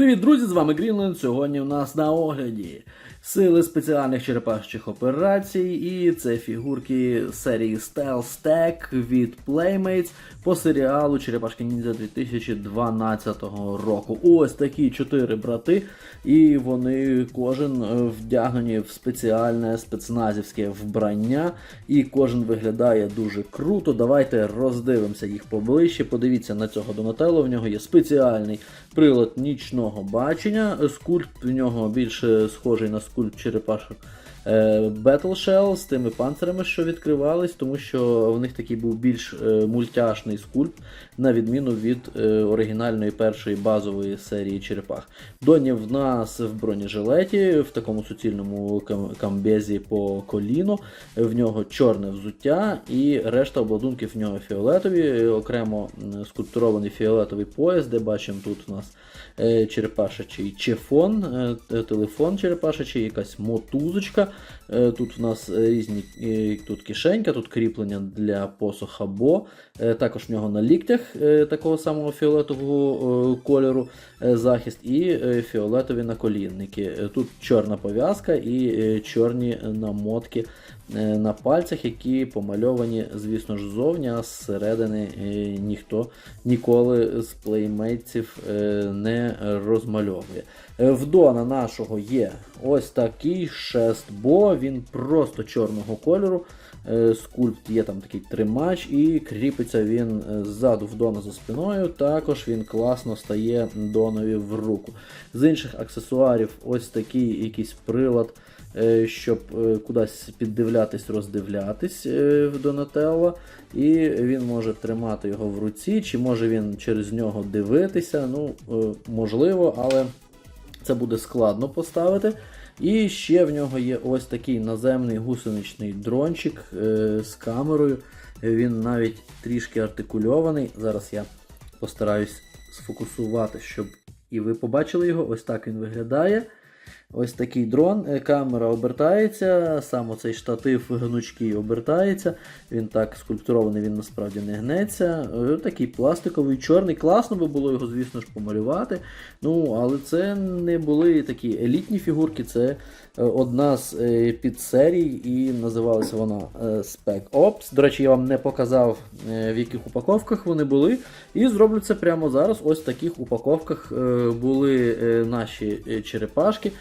Привіт, друзі! З вами Грінленд. Сьогодні у нас на огляді сили спеціальних черепашчих операцій, і це фігурки серії Stealth Stack від Playmates по серіалу Черепашки Ніндзя 2012 року. Ось такі чотири брати, і вони кожен е, вдягнені в спеціальне спецназівське вбрання, і кожен виглядає дуже круто. Давайте роздивимося їх поближче. Подивіться на цього Донателло. В нього є спеціальний прилад нічного бачення. Скульпт в нього більше схожий на скульпт черепашок. Е, Battle Shell з тими панцирами, що відкривались, тому що в них такий був більш е, мультяшний скульпт, на відміну від е, оригінальної першої базової серії черепах. Доні в нас в бронежилеті, в такому суцільному камбезі по коліно, в нього чорне взуття і решта обладунків в нього фіолетові, окремо скульптурований фіолетовий пояс, де бачимо тут у нас черепашачий чефон, телефон черепашачий, якась мотузочка. Е, Тут у нас різні тут кишенька, тут кріплення для посоха Бо. Е, Також в нього на ліктях е, такого самого фіолетового кольору захист і фіолетові наколінники. Тут чорна пов'язка і чорні намотки на пальцях, які помальовані, звісно ж, ззовні, а зсередини ніхто ніколи з плеймейтців е, не розмальовує. Е, В нашого є ось такий шест, бо він просто чорного кольору. Е, Скульпт є там такий тримач, і кріпиться він е, ззаду в за спиною. Також він класно стає Донові в руку. З інших аксесуарів, ось такий якийсь прилад, щоб кудись піддивлятись, роздивлятись в Донателло. І він може тримати його в руці, чи може він через нього дивитися. Ну, можливо, але це буде складно поставити. І ще в нього є ось такий наземний гусеничний дрончик е, з камерою. Він навіть трішки артикульований. Зараз я постараюсь сфокусувати, щоб і ви побачили його. Ось так він виглядає. Ось такий дрон, е, камера обертається, сам оцей штатив гнучкий обертається. Він так скульптурований, він насправді не гнеться. Е, Такий пластиковий, чорний. Класно би було його, звісно ж, помалювати. Ну, але це не були такі елітні фігурки, це е, одна з підсерій, і називалася вона Spec Ops. До речі, я вам не показав, в яких упаковках вони були. І зроблю це прямо зараз. Ось в таких упаковках були наші черепашки.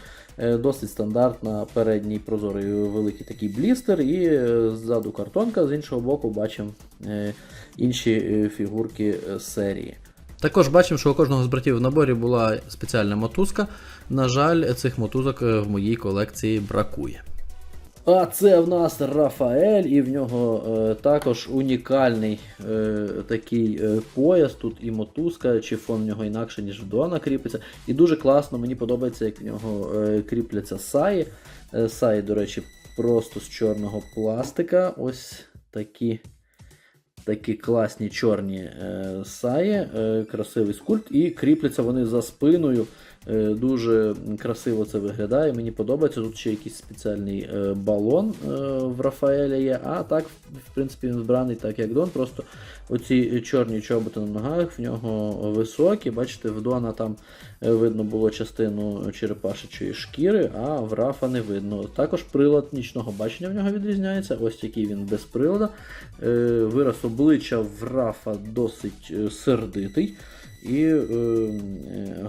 Е, Досить стандартна передній прозорий великий такий блістер, і е, ззаду картонка, з іншого боку бачимо е, інші фігурки серії. Також бачимо, що у кожного з братів в наборі була спеціальна мотузка. На жаль, цих мотузок в моїй колекції бракує. А це в нас Рафаель, і в нього е, також унікальний е, такий е, пояс. Тут і мотузка, чи фон в нього інакше, ніж в Дона кріпиться. І дуже класно, мені подобається, як в нього е, кріпляться саї. Е, саї, до речі, просто з чорного пластика. Ось такі. Такі класні чорні е, саї, е, красивий скульпт, і кріпляться вони за спиною. Е, дуже красиво це виглядає. Мені подобається. Тут ще якийсь спеціальний е, балон е, в Рафаеля є. А так, в принципі, він збраний так, як Дон. Просто оці чорні чоботи на ногах в нього високі. Бачите, в Дона там видно було частину черепашечої шкіри, а в Рафа не видно. Також прилад нічного бачення в нього відрізняється. Ось який він без прилада. Вираз обличчя в Рафа досить сердитий. І е,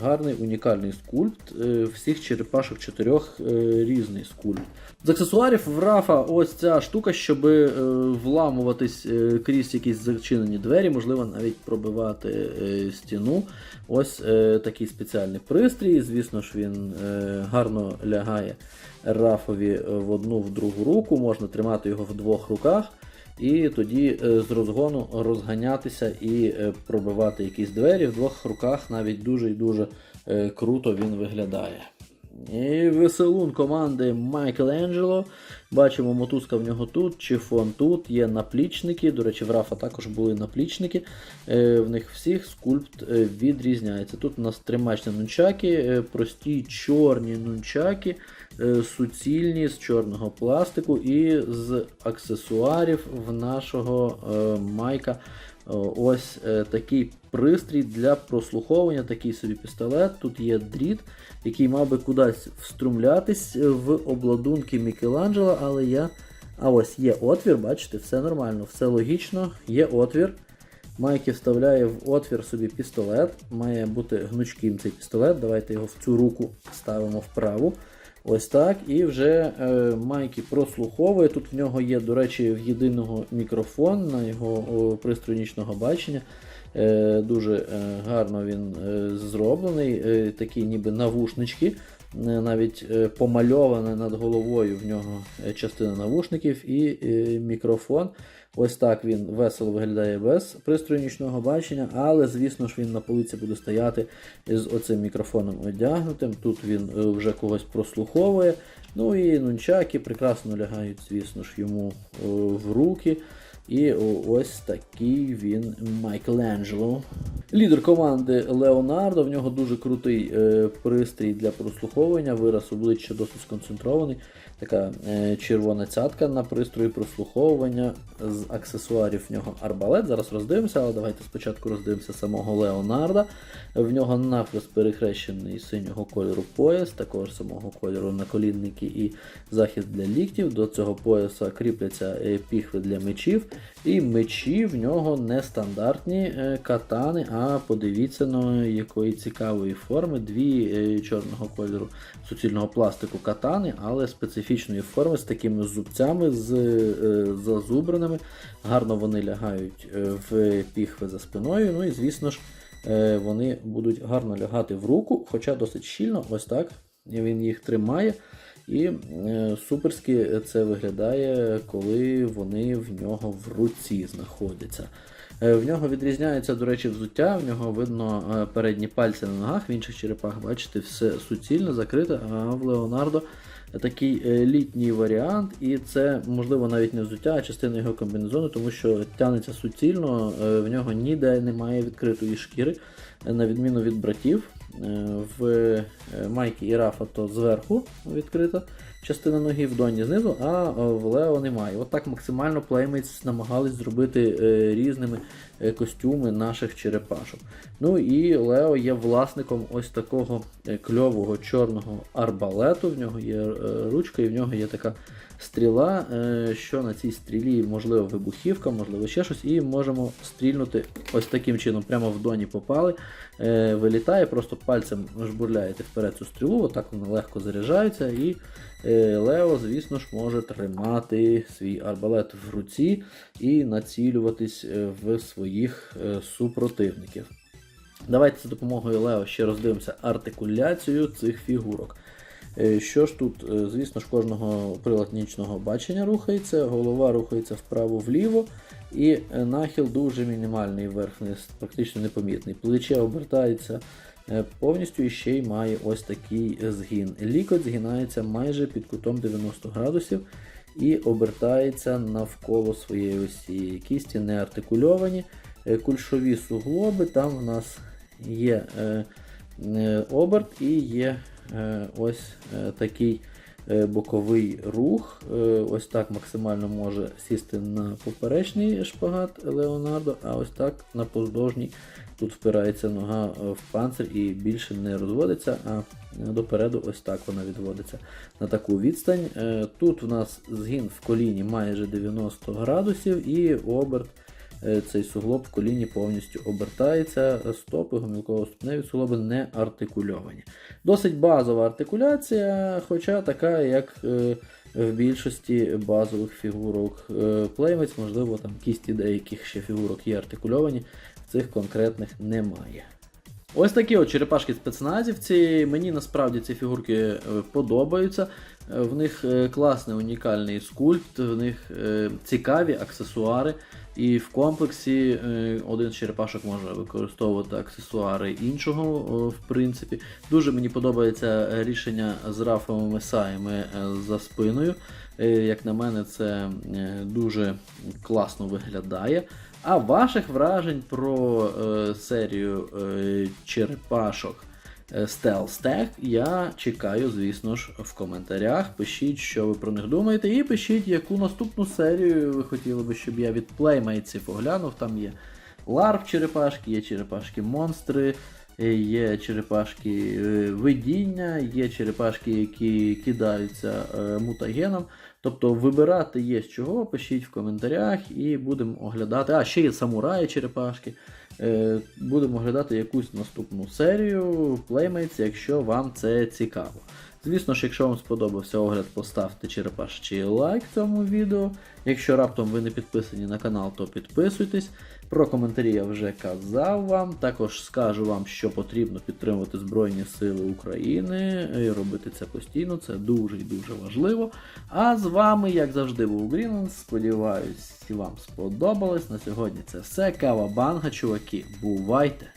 гарний унікальний скульпт. Е, всіх черепашок чотирьох е, різний скульпт. З аксесуарів в Рафа ось ця штука, щоб е, вламуватись е, крізь якісь зачинені двері, можливо, навіть пробивати е, стіну. Ось е, такий спеціальний пристрій. Звісно ж, він е, гарно лягає Рафові в одну в другу руку, можна тримати його в двох руках. І тоді е, з розгону розганятися і е, пробивати якісь двері в двох руках навіть дуже і дуже е, круто він виглядає. І веселун команди Майкеланджело. Бачимо, мотузка в нього тут, чифон тут, є наплічники. До речі, в Рафа також були наплічники. Е, В них всіх скульпт е, відрізняється. Тут у нас тримачні нунчаки, е, прості чорні нунчаки, суцільні з чорного пластику, і з аксесуарів в нашого майка Ось е, такий пристрій для прослуховування, такий собі пістолет. Тут є дріт, який мав би кудись вструмлятись в обладунки Мікеланджело, але я. А ось є отвір, бачите, все нормально, все логічно, є отвір. Майки вставляє в отвір собі пістолет. Має бути гнучким цей пістолет. Давайте його в цю руку ставимо вправу. Ось так. І вже е, Майки прослуховує. Тут в нього є, до речі, в єдиного мікрофон на його о, пристрій нічного бачення. Е, дуже е, гарно він е, зроблений. Е, такі ніби навушнички. Е, Навіть е, помальована над головою в нього е, частина навушників і мікрофон. Ось так він весело виглядає без пристрою нічного бачення, але звісно ж він на полиці буде стояти з оцим мікрофоном одягнутим. Тут він е, вже когось прослуховує. Ну і нунчаки прекрасно лягають, звісно ж, йому е, в руки. І ось такий він Майкеланджело. Лідер команди Леонардо. В нього дуже крутий е, пристрій для прослуховування. Вираз обличчя досить сконцентрований. Така е, червона цятка на пристрої прослуховування. З аксесуарів в нього арбалет. Зараз роздивимося, але давайте спочатку роздивимося самого Леонарда. В нього навхрест перехрещений синього кольору пояс, також самого кольору наколінники і захист для ліктів. До цього пояса кріпляться е, піхви для мечів. І мечі в нього не стандартні е, катани, а подивіться на якої цікавої форми. Дві е, чорного кольору суцільного пластику катани, але специфічної форми з такими зубцями, з е, зазубринами. Гарно вони лягають в піхви за спиною. Ну і звісно ж, вони будуть гарно лягати в руку, хоча досить щільно, ось так. Він їх тримає. І е, суперськи це виглядає, коли вони в нього в руці знаходяться. Е, В нього відрізняється, до речі, взуття, в нього видно е, передні пальці на ногах, в інших черепах, бачите, все суцільно закрите, а в Леонардо такий літній варіант, і це, можливо, навіть не взуття, а частина його комбінезону, тому що тянеться суцільно, в нього ніде немає відкритої шкіри, на відміну від братів. Е, В Майки і Рафа то зверху відкрита частина ноги, в Доні знизу, а е, в Лео немає. От так максимально Playmates намагались зробити е, різними е, костюми наших черепашок. Ну і Лео є власником ось такого кльового чорного арбалету. В нього є ручка і в нього є така стріла, що на цій стрілі можливо вибухівка, можливо ще щось, і можемо стрільнути ось таким чином, прямо в доні попали. Вилітає, просто пальцем жбурляєте вперед цю стрілу, отак вона легко заряджається, і Лео, звісно ж, може тримати свій арбалет в руці і націлюватись е, в своїх е, супротивників. Давайте за допомогою Лео ще роздивимося артикуляцію цих фігурок. Е, Що ж тут, е, звісно ж, кожного прилад нічного бачення рухається, голова рухається вправо-вліво, і е, нахил дуже мінімальний вверх-вниз, практично непомітний. Плече обертається е, повністю ще й має ось такий згін. Лікоть згинається майже під кутом 90 градусів і обертається навколо своєї осі. Кісті не артикульовані, Е, кульшові суглоби, там в нас є е, е, оберт і є е, ось е, такий е, боковий рух. Е, Ось так максимально може сісти на поперечний шпагат Леонардо, а ось так на поздовжній. Тут впирається нога е, в панцир і більше не розводиться, а допереду ось так вона відводиться на таку відстань. Е, Тут в нас згін в коліні майже 90 градусів і оберт Е, цей суглоб в коліні повністю обертається, стопи гомілково-ступневі суглоби не артикульовані. Досить базова артикуляція, хоча така, як е, в більшості базових фігурок е, Playmates, можливо, там кісті деяких ще фігурок є артикульовані, цих конкретних немає. Ось такі от черепашки спецназівці. Мені насправді ці фігурки е, подобаються. Е, В них е, класний унікальний скульпт, в них цікаві аксесуари. І в комплексі один з черепашок може використовувати аксесуари іншого, в принципі. Дуже мені подобається рішення з рафами месаями е, за спиною. Як на мене, це дуже класно виглядає. А ваших вражень про е, серію е, черепашок е, Stealth Tag я чекаю, звісно ж, в коментарях. Пишіть, що ви про них думаєте, і пишіть, яку наступну серію ви хотіли би, щоб я від плеймейців оглянув. Там є ларп черепашки, є черепашки монстри, е, є черепашки е, видіння, є черепашки, які кидаються е, мутагеном. Тобто вибирати є з чого, пишіть в коментарях і будемо оглядати. А, ще є самураї черепашки. Е, Будемо оглядати якусь наступну серію Playmates, якщо вам це цікаво. Звісно ж, якщо вам сподобався огляд, поставте черепашчий лайк цьому відео. Якщо раптом ви не підписані на канал, то підписуйтесь. Про коментарі я вже казав вам. Також скажу вам, що потрібно підтримувати Збройні Сили України і робити це постійно. Це дуже і дуже важливо. А з вами, як завжди, був Грінленд. Сподіваюсь, вам сподобалось. На сьогодні це все. Кава банга, чуваки. Бувайте!